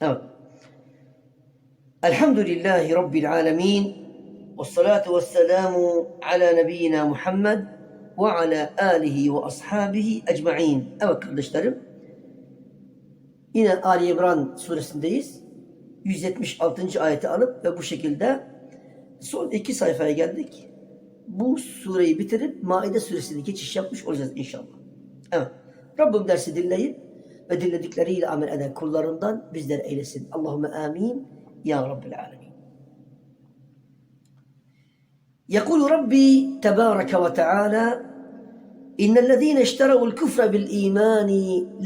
Evet. Elhamdülillahi Rabbil alemin. Ve salatu ve selamu ala nebiyyina Muhammed ve ala alihi ve ashabihi ecma'in. Evet kardeşlerim. Yine Ali İmran suresindeyiz. 176. ayeti alıp ve bu şekilde son iki sayfaya geldik. Bu sureyi bitirip Maide suresine geçiş yapmış olacağız inşallah. Evet. Rabbim dersi dinleyip ve dinledikleriyle amel eden kullarından bizleri eylesin. Allahümme amin. Ya Rabbil alemin. يقول ربي تبارك وتعالى إن الذين اشتروا الكفر بالإيمان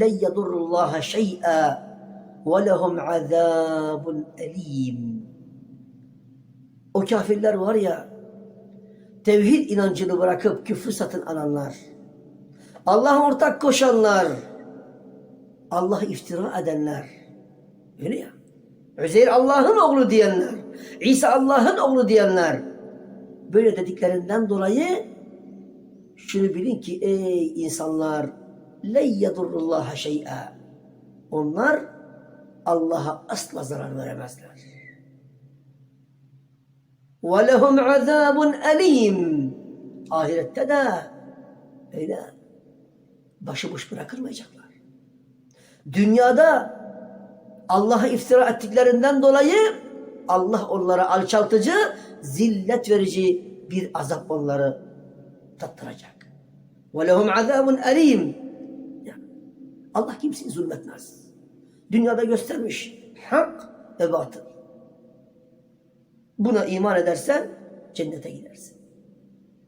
لن يضروا الله شيئا ولهم عذاب أليم O kafirler var ya tevhid inancını bırakıp küfrü satın alanlar Allah ortak koşanlar Allah iftira edenler. Öyle ya. Üzeyr Allah'ın oğlu diyenler İsa Allah'ın oğlu diyenler. Böyle dediklerinden dolayı şunu bilin ki ey insanlar le yedurrullaha şey'a. Onlar Allah'a asla zarar veremezler. Ve lehum azabun elim. Ahirette de öyle. Başıboş bırakılmayacaklar Dünyada Allah'a iftira ettiklerinden dolayı Allah onlara alçaltıcı, zillet verici bir azap onları tattıracak. وَلَهُمْ عَذَابٌ اَلِيمٌ yani Allah kimseyi zulmetmez. Dünyada göstermiş hak ve batıl. Buna iman edersen cennete gidersin.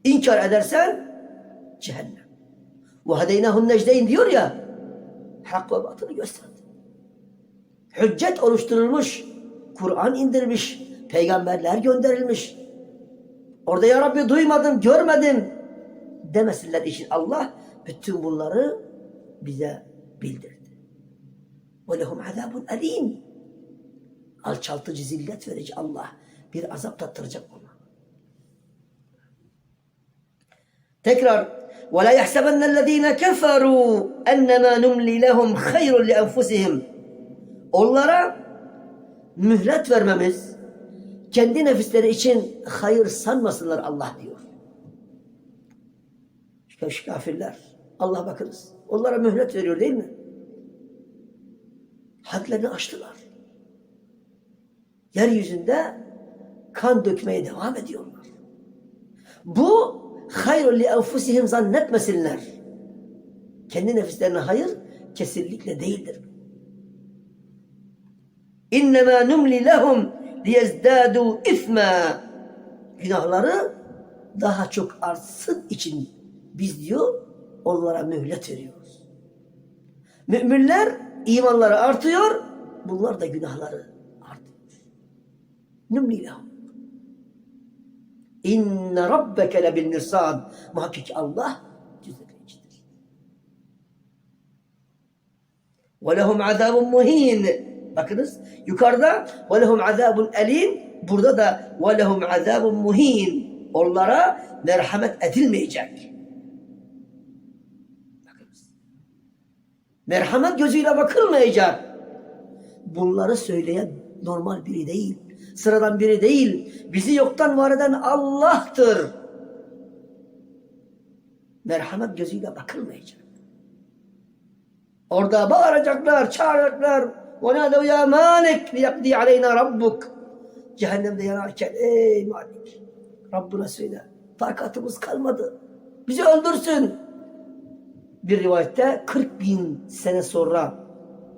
İnkar edersen cehennem. وَهَدَيْنَهُ النَّجْدَيْنِ diyor ya hak ve batını gösterdi. Hüccet oluşturulmuş, Kur'an indirmiş, peygamberler gönderilmiş. Orada ya Rabbi duymadım, görmedim demesinler için Allah bütün bunları bize bildirdi. Ve lehum azabun alim. Alçaltıcı zillet verici Allah bir azap tattıracak ona. Tekrar وَلَا يَحْسَبَنَّ الَّذ۪ينَ كَفَرُوا اَنَّمَا نُمْلِ لَهُمْ خَيْرٌ لِأَنْفُسِهِمْ Onlara mühlet vermemiz kendi nefisleri için hayır sanmasınlar Allah diyor. İşte şu kafirler Allah bakınız. Onlara mühlet veriyor değil mi? Hadlerini aştılar. Yeryüzünde kan dökmeye devam ediyorlar. Bu hayrun li enfusihim zannetmesinler. Kendi nefislerine hayır kesinlikle değildir. İnnemâ numli lehum liyezdâdû ismâ. Günahları daha çok artsın için biz diyor onlara mühlet veriyoruz. Müminler imanları artıyor, bunlar da günahları artıyor. Numli lehum. İnne rabbeke lebil mirsad. Muhakkak Allah gözetleyicidir. Ve lehum azabun muhin. Bakınız yukarıda ve lehum azabun elim. Burada da ve lehum azabun muhin. Onlara merhamet edilmeyecek. Bakınız. Merhamet gözüyle bakılmayacak. Bunları söyleyen normal biri değil. Sıradan biri değil. Bizi yoktan var eden Allah'tır. Merhamet gözüyle bakılmayacak. Orada bağıracaklar, çağıracaklar. وَنَادَوْ يَا مَالِكْ لِيَقْدِي عَلَيْنَا رَبُّكْ Cehennemde yanarken ey Malik Rabbına söyle. Takatımız kalmadı. Bizi öldürsün. Bir rivayette 40 bin sene sonra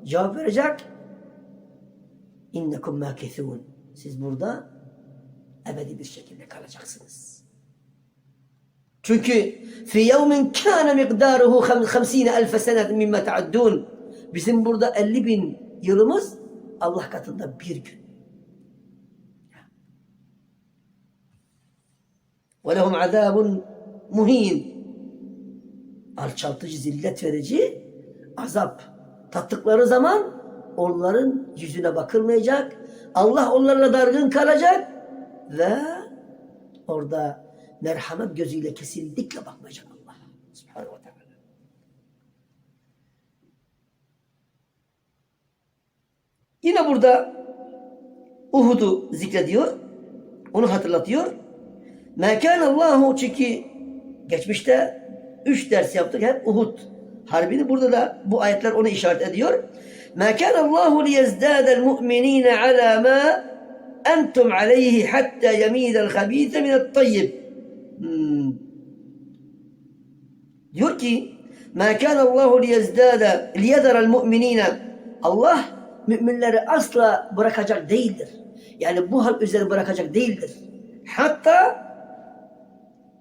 cevap verecek. İnnekum mâkethûn. siz burada ebedi bir şekilde kalacaksınız. Çünkü fi yevmin kana miqdaruhu 50000 sene mimma taaddun. Bizim burada 50 bin yılımız Allah katında bir gün. Ve lehum azabun muhin. Alçaltıcı, zillet verici azap. Tattıkları zaman onların yüzüne bakılmayacak, Allah onlarla dargın kalacak ve orada merhamet gözüyle kesinlikle bakmayacak Allah. Subhanahu wa ta'ala. Yine burada Uhud'u zikrediyor. Onu hatırlatıyor. Mekan Allahu çünkü geçmişte üç ders yaptık hep Uhud harbini. Burada da bu ayetler onu işaret ediyor. ما كان الله ليزداد المؤمنين على ما أنتم عليه حتى يميد الخبيث من الطيب. يركي ما كان الله ليزداد ليذر المؤمنين. الله من لر أصل بركة جاك ديلر. يعني بوها الأزر بركة جاك ديلر. حتى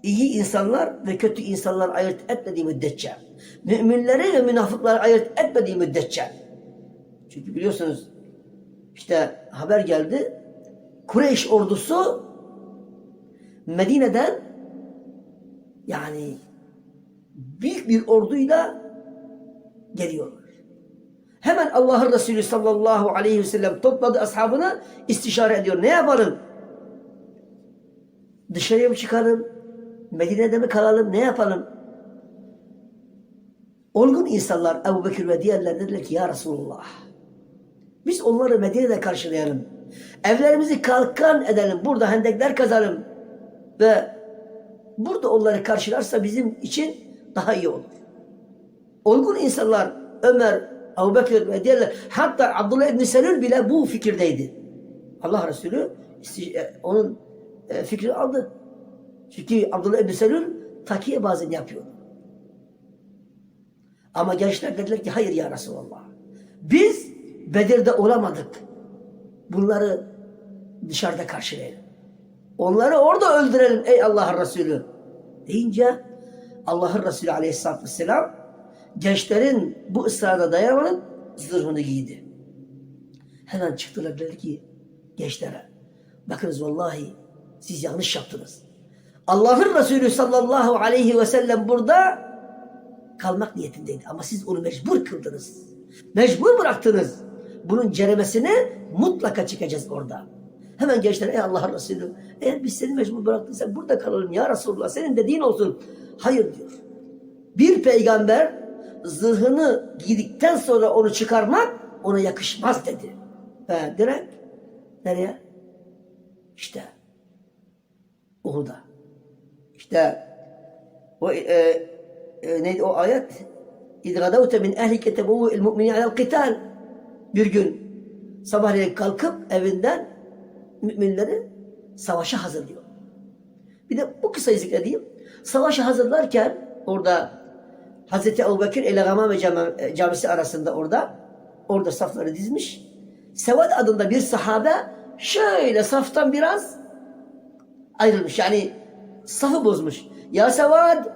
iyi insanlar ve kötü insanlar ayırt etmediği müddetçe, müminleri ve münafıkları ayırt etmediği müddetçe, Çünkü biliyorsunuz işte haber geldi. Kureyş ordusu Medine'den yani büyük bir orduyla geliyorlar. Hemen Allah'ın Resulü sallallahu aleyhi ve sellem topladı ashabını istişare ediyor. Ne yapalım? Dışarıya mı çıkalım? Medine'de mi kalalım? Ne yapalım? Olgun insanlar Ebu Bekir ve diğerler dediler ki ya Resulullah biz onları Medine'de karşılayalım. Evlerimizi kalkan edelim. Burada hendekler kazalım. Ve burada onları karşılarsa bizim için daha iyi olur. Olgun insanlar Ömer, Ebu Bekir ve diğerler hatta Abdullah İbni Selül bile bu fikirdeydi. Allah Resulü isti- onun e, fikrini aldı. Çünkü Abdullah İbni Selül takiye bazen yapıyor. Ama gençler dediler ki hayır ya Resulallah. Biz Bedir'de olamadık. Bunları dışarıda karşılayalım. Onları orada öldürelim ey Allah'ın Resulü. Deyince Allah'ın Resulü aleyhissalatü vesselam gençlerin bu ısrarına dayanamadan zırhını giydi. Hemen çıktılar dedi ki gençlere bakınız vallahi siz yanlış yaptınız. Allah'ın Resulü sallallahu aleyhi ve sellem burada kalmak niyetindeydi. Ama siz onu mecbur kıldınız. Mecbur bıraktınız. Bunun ceremesini mutlaka çıkacağız orada. Hemen gençler ey Allah'ın Resulü eğer biz seni mecbur bıraktıysak burada kalalım ya Resulullah senin dediğin olsun. Hayır diyor. Bir peygamber zırhını giydikten sonra onu çıkarmak ona yakışmaz dedi. Ve direkt nereye? İşte Uhud'a. İşte o e, e, neydi o ayet? İz gadavte min ehlike tebuvve'il mu'minin alel qital. Bir gün sabahleyin kalkıp evinden müminleri savaşa hazırlıyor. Bir de bu kısayı zikredeyim. Savaşa hazırlarken orada Hazreti Ebubekir ile Gamame Cami- Camisi arasında orada orada safları dizmiş. Sevad adında bir sahabe şöyle saftan biraz ayrılmış. Yani safı bozmuş. Ya Sevad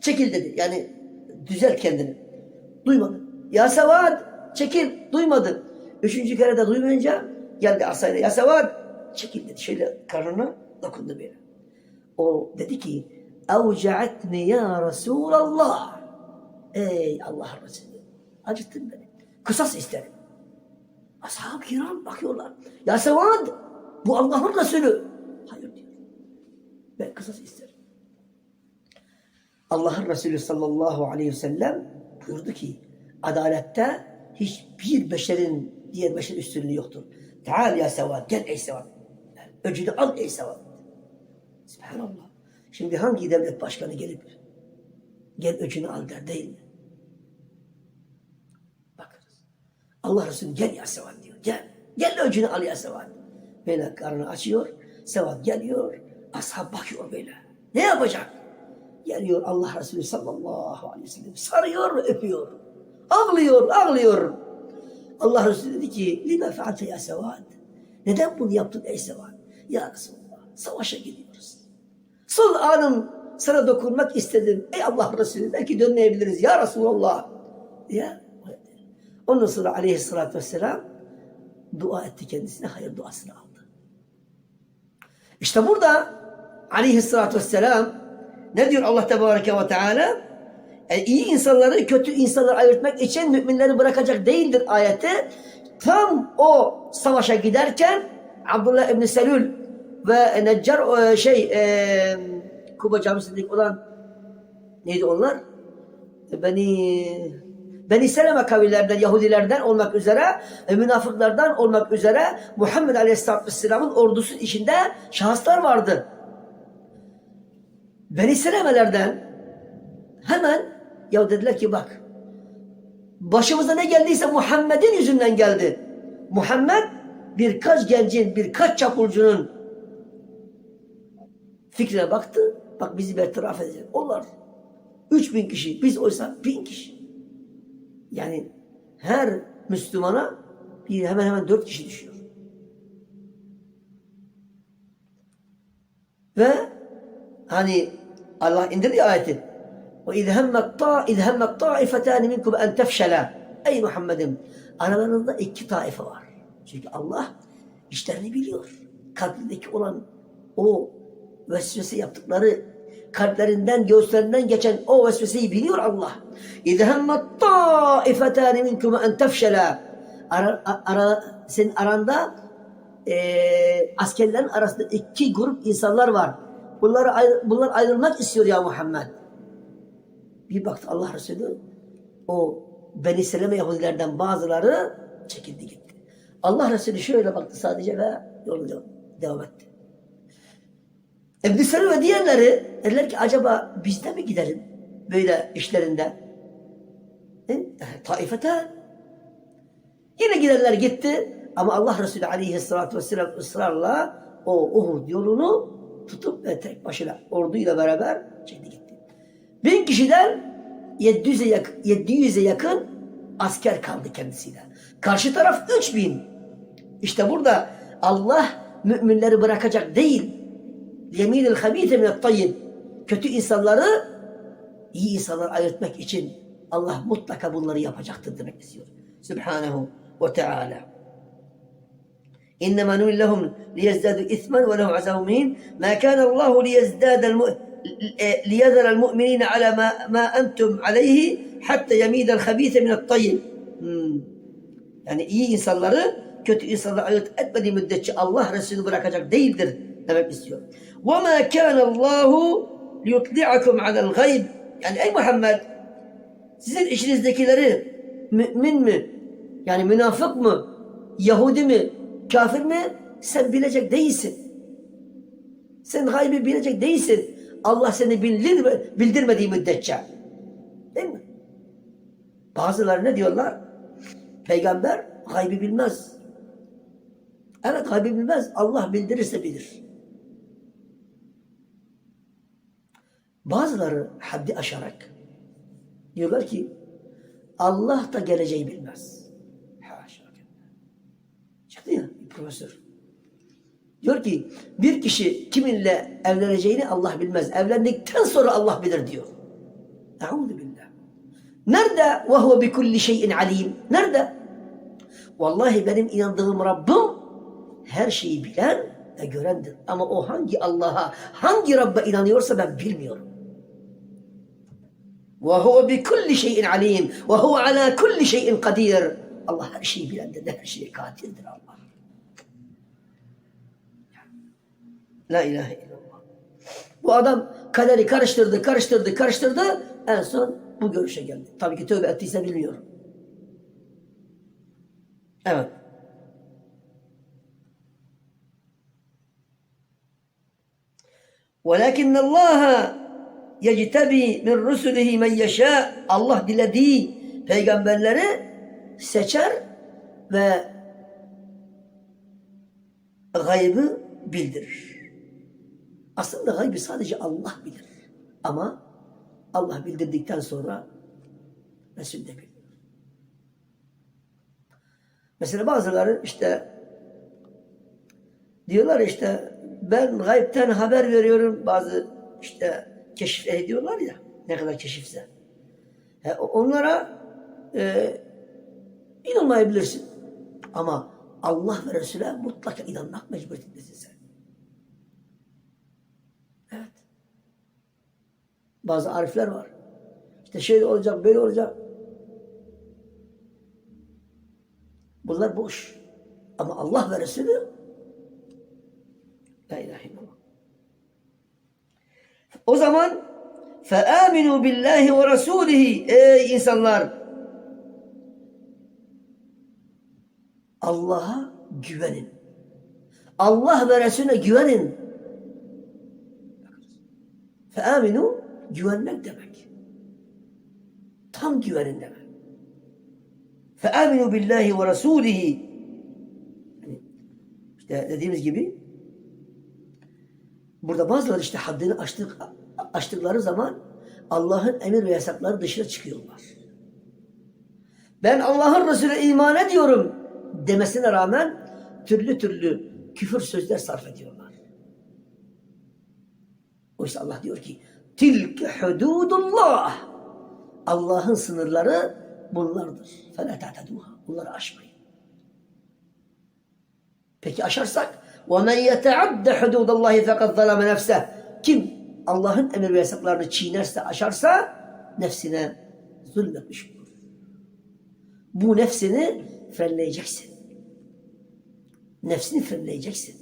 çekil dedi. Yani düzelt kendini. Duymadı. Ya Sevad çekil. Duymadı. Üçüncü kere de duymayınca geldi asayla. Ya Sevad çekil. Şöyle karnına dokundu böyle. O dedi ki Evca'atni ya Resulallah. Ey Allah Resulü. Acıttın beni. Kısas isterim. Ashab-ı kiram bakıyorlar. Ya Sevad bu Allah'ın Resulü. Hayır diyor. Ben kısas isterim. Allah'ın Resulü sallallahu aleyhi ve sellem buyurdu ki adalette hiçbir beşerin diğer beşer üstünlüğü yoktur. Teal ya Sevad. Gel ey. Yani öcünü al ey Sevad. Subhanallah. Şimdi hangi devlet başkanı gelip gel öcünü al der değil mi? Bakınız. Allah Resulü gel ya Sevad diyor. Gel. Gel öcünü al ya Sevad. Böyle karnını açıyor. Sevad geliyor. Ashab bakıyor böyle. Ne yapacak? Geliyor Allah Resulü sallallahu aleyhi ve sellem. Sarıyor ve öpüyor. Ağlıyor, ağlıyor. Allah Resulü dedi ki lime fealte ya Sevad. Neden bunu yaptın ey Sevad? Ya Resulallah savaşa gidiyoruz. Son anım sana dokunmak istedim. Ey Allah Resulü belki dönmeyebiliriz ya Resulallah. Ya. Ondan sonra aleyhissalatü vesselam dua etti kendisine hayır duasını aldı. İşte burada aleyhissalatü vesselam ne diyor Allah Tebareke ve Teala? Yani iyi insanları kötü insanları ayırtmak için müminleri bırakacak değildir ayeti. Tam o savaşa giderken Abdullah İbni Selül ve Neccar e, şey e, Kuba Camisi'ndeki olan neydi onlar? Beni Beni Seleme kabillerden, Yahudilerden olmak üzere münafıklardan olmak üzere Muhammed Aleyhisselatü Vesselam'ın ordusu içinde şahıslar vardı. Beni Selemelerden hemen ya dediler ki bak başımıza ne geldiyse Muhammed'in yüzünden geldi. Muhammed birkaç gencin, birkaç çapulcunun fikrine baktı. Bak bizi bertaraf edecek. Onlar 3000 kişi, biz oysa 1000 kişi. Yani her Müslümana bir hemen hemen dört kişi düşüyor. Ve hani Allah indirdi ayeti. Ta izhemmet taifetani minkum en tefşela. Ey Muhammed'im aralarında iki taife var. Çünkü Allah işlerini biliyor. Kalbindeki olan o vesvese yaptıkları kalplerinden, göğüslerinden geçen o vesveseyi biliyor Allah. İzhemmet taifetani minkum en tefşela. Ara, ara, senin aranda eee askerlerin arasında iki grup insanlar var. Bunlar, ayrı- bunlar ayrılmak istiyor ya Muhammed. Bir baktı Allah Resulü o Beni Seleme Yahudilerden bazıları çekildi gitti. Allah Resulü şöyle baktı sadece ve yoluna devam etti. Ebn Seleme ve diğerleri dediler ki acaba biz de mi gidelim böyle işlerinde? E, Taifete. Yine gidenler gitti ama Allah Resulü aleyhissalatü vesselam ısrarla o Uhud yolunu tutup ve tek başına orduyla beraber çekti. Bin kişiden 700'e yakın, 700'e yakın asker kaldı kendisiyle. Karşı taraf 3000. İşte burada Allah müminleri bırakacak değil. Yeminil habite minet tayyib. Kötü insanları iyi insanları ayırtmak için Allah mutlaka bunları yapacaktır demek istiyor. Subhanahu ve Taala. Teala. İnnemâ nûillehum liyezdâdu ismen ve lehu azâhu mîn. Mâ kâne Allahu liyezdâdel mu'min. ليذر المؤمنين على ما ما أنتم عليه حتى يميد الخبيث من الطيب Hmm. yani iyi insanları kötü insanları ayırt etmediği müddetçe Allah Resulü bırakacak değildir demek istiyor. وَمَا كَانَ اللّٰهُ لِيُطْلِعَكُمْ عَلَى الْغَيْبِ Yani ey Muhammed sizin içinizdekileri mümin mi? Yani münafık mı? Yahudi mi? Kafir mi? Sen bilecek değilsin. Sen gaybi bilecek değilsin. Allah seni bildirme, bildirmediği müddetçe. Değil mi? Bazıları ne diyorlar? Peygamber gaybi bilmez. Evet gaybi bilmez. Allah bildirirse bilir. Bazıları haddi aşarak diyorlar ki Allah da geleceği bilmez. Haşa. Çıktı ya profesör. Diyor ki bir kişi kiminle evleneceğini Allah bilmez. Evlendikten sonra Allah bilir diyor. Euzu billah. Nerede ve huve bi kulli şeyin alim? Nerede? Vallahi benim inandığım Rabbim her şeyi bilen ve görendir. Ama o hangi Allah'a, hangi Rabb'e inanıyorsa ben bilmiyorum. Ve huve bi kulli şeyin alim ve huve ala kulli şeyin kadir. Allah her şeyi bilendir, her şeye kadirdir Allah. La ilahe illallah. Bu adam kaderi karıştırdı, karıştırdı, karıştırdı. En son bu görüşe geldi. Tabii ki tövbe ettiyse bilmiyorum. Evet. ولكن الله يجتبي من رسله من يشاء Allah dilediği peygamberleri seçer ve gaybı bildirir. Aslında gaybı sadece Allah bilir. Ama Allah bildirdikten sonra Resul de bilir. Mesela bazıları işte diyorlar işte ben gaybten haber veriyorum bazı işte keşif ediyorlar ya ne kadar keşifse. E, onlara e, inanmayabilirsin. Ama Allah ve Resul'e mutlaka inanmak mecburiyetindesin sen. Evet. Bazı arifler var. İşte şey olacak, böyle olacak. Bunlar boş. Ama Allah ve Resulü La ilahe illallah. O zaman فَآمِنُوا billahi ve رَسُولِهِ Ey insanlar! Allah'a güvenin. Allah ve Resulüne güvenin. Fe aminu güvenmek demek. Tam güvenin demek. Fe aminu billahi ve rasulihi. İşte dediğimiz gibi burada bazıları işte haddini açtık, açtıkları zaman Allah'ın emir ve yasakları dışına çıkıyorlar. Ben Allah'ın Resulüne iman ediyorum demesine rağmen türlü türlü küfür sözler sarf ediyorlar. Oysa Allah diyor ki tilke hududullah Allah'ın sınırları bunlardır. فَلَا تَعْتَدُوهَا Bunları aşmayın. Peki aşarsak وَمَنْ يَتَعَدَّ حُدُودَ اللّٰهِ فَقَدْ ظَلَمَ نَفْسَهِ Kim Allah'ın emir ve yasaklarını çiğnerse, aşarsa nefsine zulmetmiş olur. Bu nefsini frenleyeceksin. Nefsini frenleyeceksin.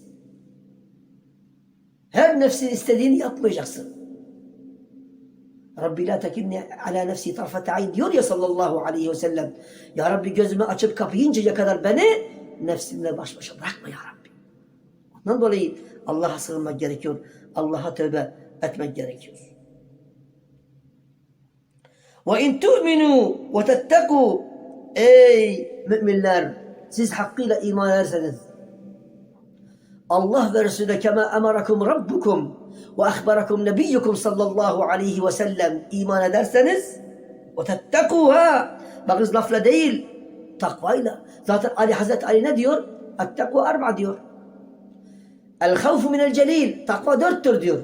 Her nefsin istediğini yapmayacaksın. Rabbi la tekilni ala nefsi tarfete ayn diyor ya sallallahu aleyhi ve sellem. Ya Rabbi gözümü açıp kapayıncaya kadar beni nefsimle baş başa bırakma ya Rabbi. Ondan dolayı Allah'a sığınmak gerekiyor. Allah'a tövbe etmek gerekiyor. Ve in tu'minu ve tetteku Ey müminler siz hakkıyla iman ederseniz Allah ve Resulü kema emarakum rabbukum ve ahbarakum nebiyyukum sallallahu aleyhi ve sellem iman ederseniz ve tettekuha bakınız lafla değil takvayla zaten Ali Hazreti Ali ne diyor? Ettekû arba diyor. El havfu minel celil takva dörttür diyor.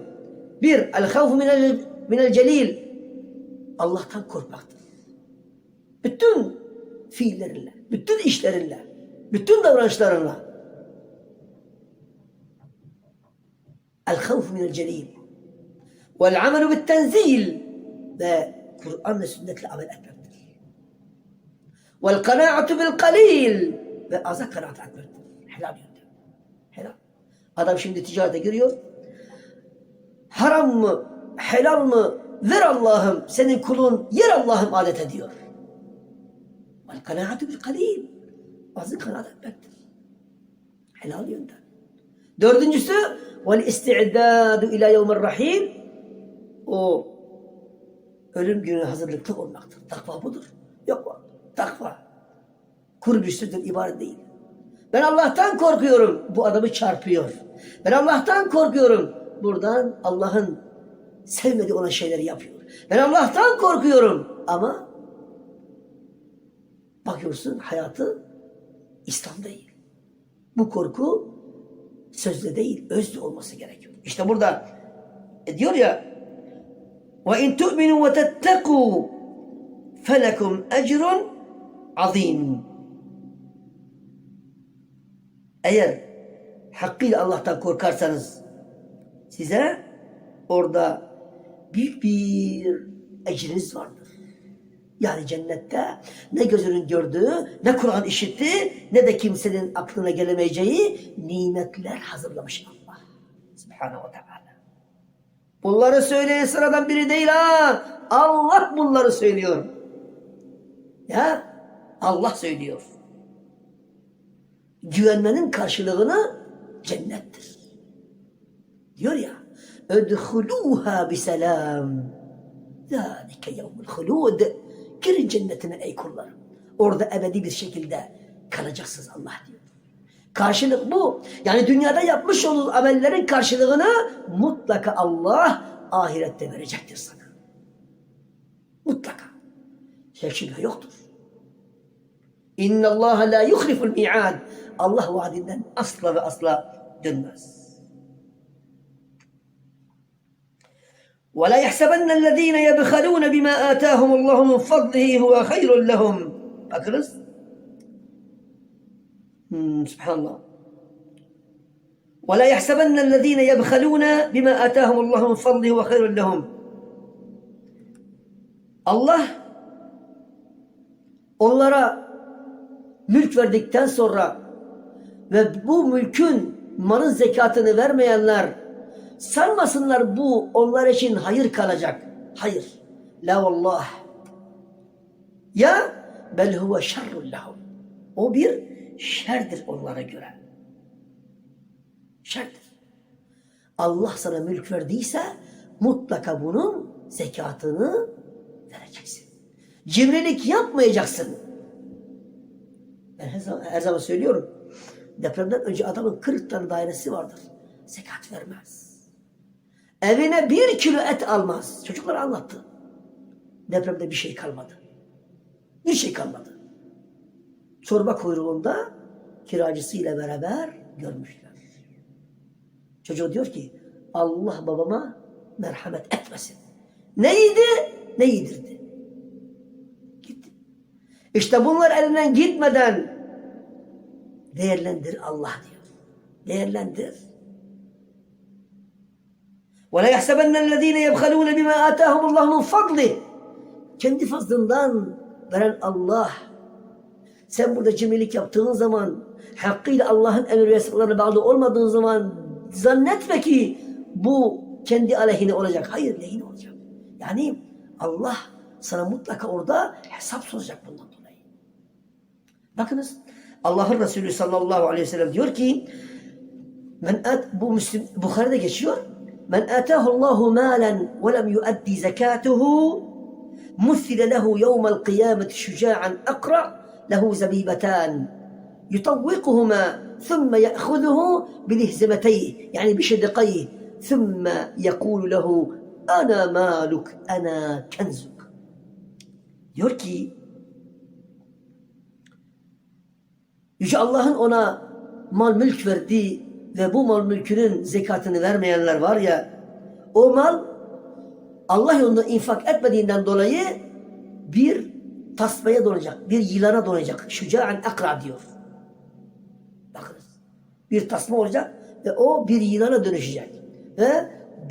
Bir el havfu minel, minel celil Allah'tan korkmaktır. Bütün fiillerinle, bütün işlerinle, bütün davranışlarınla El-havf minel celil. Vel amelu bit tenzil. Ve Kur'an ve sünnetle amel etmektir. Vel kanaatu bil kalil. Ve aza kanaat etmektir. Helal yöntem. Helal. Adam şimdi ticarete giriyor. Haram mı, helal mı, ver Allah'ım, senin kulun yer Allah'ım adet ediyor. Vel kanaatu bil kalil. Azı kanaat etmektir. Helal yöntem. Dördüncüsü vel isti'dadu ila yevmir rahim o ölüm günü hazırlıklı olmaktır. Takva budur. Yok. Takva. Sözden ibaret değil. Ben Allah'tan korkuyorum. Bu adamı çarpıyor. Ben Allah'tan korkuyorum. Buradan Allah'ın sevmediği olan şeyleri yapıyor. Ben Allah'tan korkuyorum. Ama bakıyorsun hayatı İslam değil. Bu korku sözle değil, özle olması gerekiyor. İşte burada e, diyor ya ve in tu'minu ve tetteku felekum ecrun azim. Eğer hakkıyla Allah'tan korkarsanız size orada büyük bir ecriniz vardır. Yani cennette ne gözünün gördüğü, ne Kur'an işitti, ne de kimsenin aklına gelemeyeceği nimetler hazırlamış Allah. Subhanahu ve Teala. Bunları söyleyen sıradan biri değil ha. Allah bunları söylüyor. Ya Allah söylüyor. Güvenmenin karşılığını cennettir. Diyor ya. Ödhuluha biselam. Zâlike yevmul hulûd. Girin cennetine ey kullarım. Orada ebedi bir şekilde kalacaksınız Allah diyor. Karşılık bu. Yani dünyada yapmış olduğunuz amellerin karşılığını mutlaka Allah ahirette verecektir sana. Mutlaka. Şek şüphe yoktur. İnna Allah la yuhliful mi'ad. Allah vaadinden asla ve asla dönmez. ولا يحسبن الذين يبخلون بما آتاهم الله من فضله هو خير لهم Bakınız. Hmm, Subhanallah. ولا يحسبن الذين يبخلون بما آتاهم الله من فضله هو خير لهم Allah onlara mülk verdikten sonra ve bu mülkün malın zekatını vermeyenler sanmasınlar bu onlar için hayır kalacak. Hayır. La vallah. Ya bel huve şerrun lahum. O bir şerdir onlara göre. Şerdir. Allah sana mülk verdiyse mutlaka bunun zekatını vereceksin. Cimrilik yapmayacaksın. Ben her zaman, her zaman söylüyorum. Depremden önce adamın 40 tane dairesi vardır. Zekat vermez. Evine bir kilo et almaz. Çocuklar anlattı. Depremde bir şey kalmadı. Bir şey kalmadı. Çorba kuyruğunda kiracısıyla beraber görmüşler. Çocuğu diyor ki Allah babama merhamet etmesin. Ne yedi ne yedirdi. Gitti. İşte bunlar elinden gitmeden değerlendir Allah diyor. Değerlendir. وَلَا يَحْسَبَنَّ الَّذ۪ينَ يَبْخَلُونَ بِمَا آتَاهُمُ اللّٰهُ مِنْ فَضْلِهِ Kendi fazlından veren Allah. Sen burada cimrilik yaptığın zaman, hakkıyla Allah'ın emir ve yasaklarına bağlı olmadığın zaman zannetme ki bu kendi aleyhine olacak. Hayır lehine olacak. Yani Allah sana mutlaka orada hesap soracak bundan dolayı. Bakınız Allah'ın Resulü sallallahu aleyhi ve sellem diyor ki Men at, bu Müslim, Bukhari'de geçiyor. Atahu Allahu malen ve lem yuaddi zekatuhu مثل له يوم القيامة شجاعا أقرع له زبيبتان. يطوقهما ثم يأخذه بلهزمتيه يعني بشدقيه ثم يقول له أنا مالك أنا كنزك. diyor ki Yüce Allah'ın ona mal mülk verdiği ve bu mal mülkünün zekatını vermeyenler var ya o mal Allah yolunda infak etmediğinden dolayı bir tasmaya donacak, bir yılana donacak. Şüca'an akra diyor. Bakınız. Bir tasma olacak ve o bir yılana dönüşecek. Ve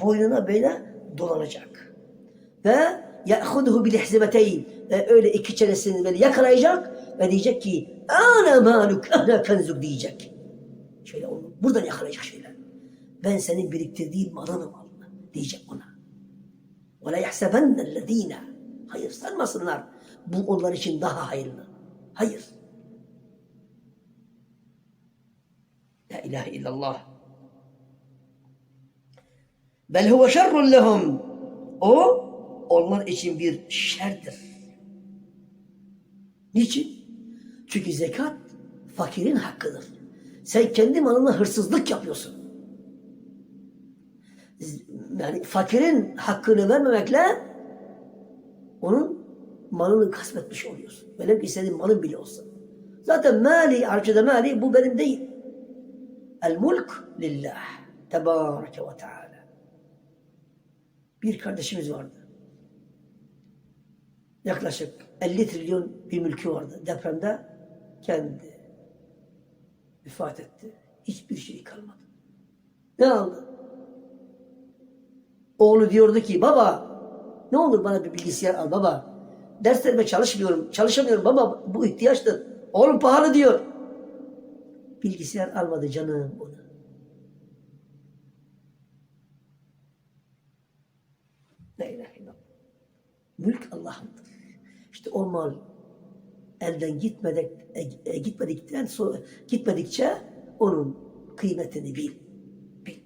boynuna böyle dolanacak. Ve ya'huduhu bil ihzimeteyn ve öyle iki çenesini böyle yakalayacak ve diyecek ki ana maluk ana kenzuk diyecek. Şöyle onu buradan yakalayacak şöyle. Ben senin biriktirdiğin malınım Allah diyecek ona. وَلَا يَحْسَبَنَّ الَّذ۪ينَ Hayır sanmasınlar. Bu onlar için daha hayırlı. Hayır. La ilahe illallah. Bel huve şerrun lehum. O onlar için bir şerdir. Niçin? Çünkü zekat fakirin hakkıdır. Sen kendi malına hırsızlık yapıyorsun. Yani fakirin hakkını vermemekle onun malını kasmetmiş oluyorsun. Velev ki senin malın bile olsa. Zaten mali, Arapçada mali bu benim değil. El mulk lillah. Tebareke ve Teala. Bir kardeşimiz vardı. Yaklaşık 50 trilyon bir mülkü vardı. Depremde kendi vefat etti. Hiçbir şey kalmadı. Ne aldı? Oğlu diyordu ki baba ne olur bana bir bilgisayar al baba. Derslerime çalışmıyorum, çalışamıyorum baba bu ihtiyaçtır. Oğlum pahalı diyor. Bilgisayar almadı canım onu. La ilahe illallah. Mülk Allah'ındır. İşte o mal elden gitmedik, e, e, gitmedikten sonra gitmedikçe onun kıymetini bil. Bil.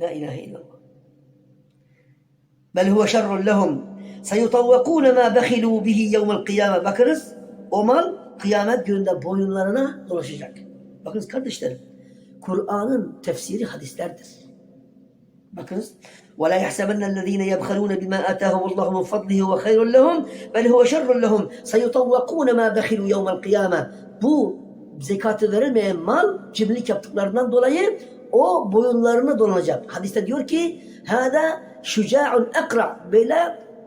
La ilahe illallah. Bel huve şerrun lehum. Seyutavvekûne mâ behilû bihi yevmel kıyâme. Bakınız o mal kıyamet gününde boyunlarına dolaşacak. Bakınız kardeşlerim. Kur'an'ın tefsiri hadislerdir. Bakınız. وَلَا يَحْسَبَنَّ الَّذ۪ينَ يَبْخَلُونَ بِمَا آتَاهُمُ اللّٰهُ مِنْ فَضْلِهِ وَخَيْرٌ لَهُمْ بَلْ هُوَ شَرٌ لَهُمْ سَيُطَوَّقُونَ مَا بَخِلُوا يَوْمَ الْقِيَامَةِ Bu zekatı verilmeyen mal cimrilik yaptıklarından dolayı o boyunlarına dolanacak. Hadiste diyor ki hâdâ şüca'un ekra böyle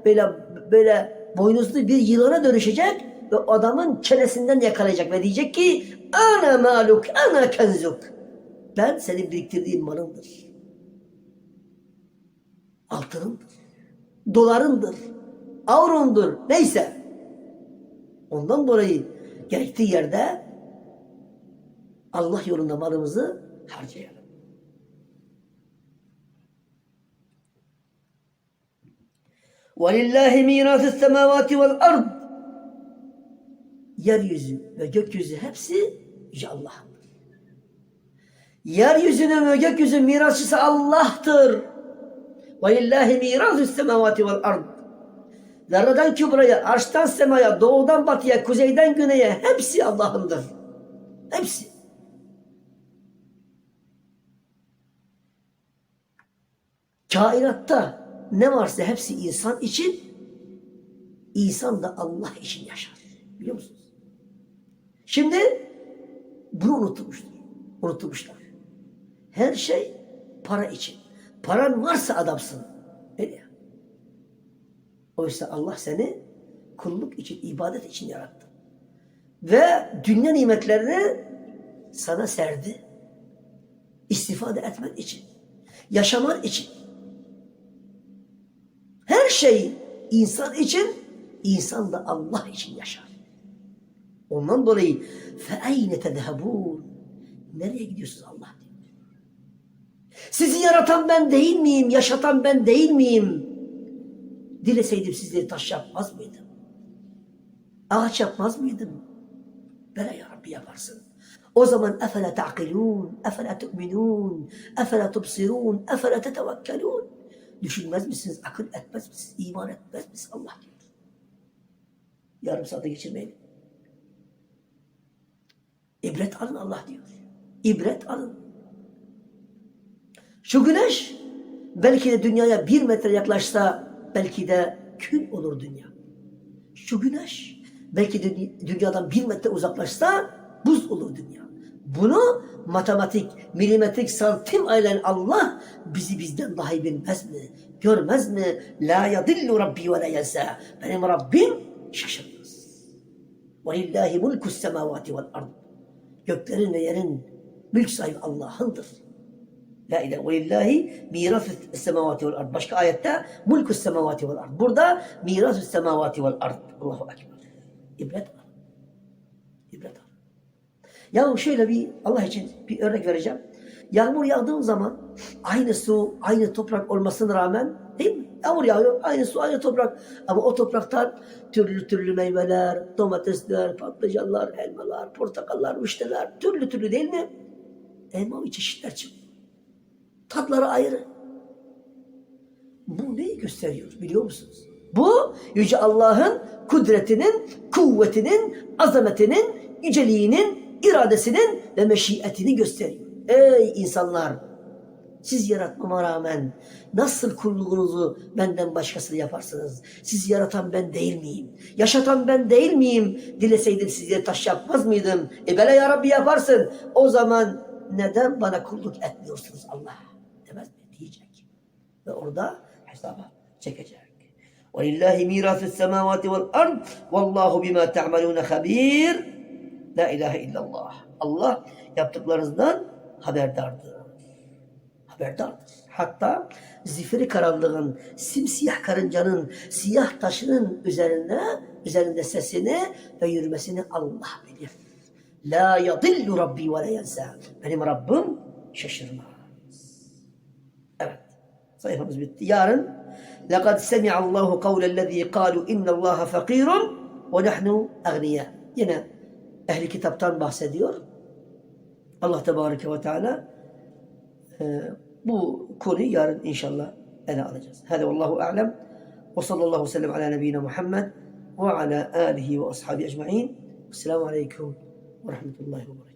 böyle böyle boynuzlu bir yılana dönüşecek ve adamın çenesinden yakalayacak ve diyecek ki ana maluk ana kenzuk ben senin biriktirdiğin malındır altınındır, dolarındır, avrondur, neyse. Ondan dolayı gerektiği yerde Allah yolunda malımızı harcayalım. وَلِلَّهِ مِيرَاثُ السَّمَاوَاتِ وَالْأَرْضِ yeryüzü ve gökyüzü hepsi Yüce Allah'ın. Yeryüzünün ve gökyüzün mirasçısı Allah'tır. Ve lillahi mirazu semavati vel ard. Zerreden kübraya, arştan semaya, doğudan batıya, kuzeyden güneye hepsi Allah'ındır. Hepsi. Kainatta ne varsa hepsi insan için, insan da Allah için yaşar. Biliyor musunuz? Şimdi bunu unutmuştur. Unutmuşlar. Her şey para için. Paran varsa adamsın. Öyle ya. Oysa Allah seni kulluk için, ibadet için yarattı. Ve dünya nimetlerini sana serdi. İstifade etmen için. Yaşaman için. Her şey insan için, insan da Allah için yaşar. Ondan dolayı فَاَيْنَ تَذْهَبُونَ Nereye gidiyorsunuz Allah diyor. Sizi yaratan ben değil miyim? Yaşatan ben değil miyim? Dileseydim sizleri taş yapmaz mıydım? Ağaç yapmaz mıydım? Bela ya Rabbi yaparsın. O zaman efele ta'kilun, efele tu'minun, efele tubsirun, efele tetevekkelun. Düşünmez misiniz? Akıl etmez misiniz? İman etmez misiniz? Allah diyor. Yarım saate geçirmeyin. İbret alın Allah diyor. İbret alın. Şu güneş belki de dünyaya bir metre yaklaşsa belki de kül olur dünya. Şu güneş belki de dünyadan bir metre uzaklaşsa buz olur dünya. Bunu matematik, milimetrik, santim aynen Allah bizi bizden daha iyi bilmez mi? Görmez mi? La yadillu Rabbi ve la yensa. Benim Rabbim şaşırmaz. Ve lillahi mulkus semavati vel ard. Göklerin ve yerin mülk sahibi Allah'ındır. La ilahe ve lillahi mirasü semavati vel ard. Başka ayette mulkus semavati vel ard. Burada mirasü semavati vel ard. Allahu Ekber. İbret al. İbret al. Ya şöyle bir Allah için bir örnek vereceğim. Yağmur yağdığı zaman aynı su, aynı toprak olmasına rağmen değil mi? Yağmur yağıyor, aynı su, aynı toprak. Ama o topraktan türlü türlü meyveler, domatesler, patlıcanlar, elmalar, portakallar, vişneler, türlü türlü değil mi? Elmavi çeşitler çıkıyor. Tatları ayrı. Bu neyi gösteriyor biliyor musunuz? Bu Yüce Allah'ın kudretinin, kuvvetinin, azametinin, yüceliğinin, iradesinin ve meşiyetini gösteriyor. Ey insanlar! Siz yaratmama rağmen nasıl kulluğunuzu benden başkasını yaparsınız? Siz yaratan ben değil miyim? Yaşatan ben değil miyim? Dileseydim size taş yapmaz mıydım? E bela ya Rabbi yaparsın. O zaman neden bana kulluk etmiyorsunuz Allah? Demez mi? Diyecek. Ve orada hesaba çekecek. وَلِلَّهِ مِيرَاثُ السَّمَاوَاتِ وَالْأَرْضِ وَاللّٰهُ بِمَا تَعْمَلُونَ خَب۪يرٌ La ilahe illallah. Allah yaptıklarınızdan haberdardır. Haberdardır. Hatta zifiri karanlığın, simsiyah karıncanın, siyah taşının üzerine, üzerinde sesini ve yürümesini Allah bilir. La yadillu Rabbi ve la yensa. Benim Rabbim şaşırmaz. صحيح يار لقد سمع الله قول الذي قالوا إن الله فقير ونحن أغنياء. هنا أهل الكتاب تان بحسديور الله تبارك وتعالى آه، بو كوني يار إن شاء الله أنا أرجز هذا والله أعلم. وصلى الله وسلم على نبينا محمد وعلى آله وأصحابه أجمعين. السلام عليكم ورحمة الله وبركاته.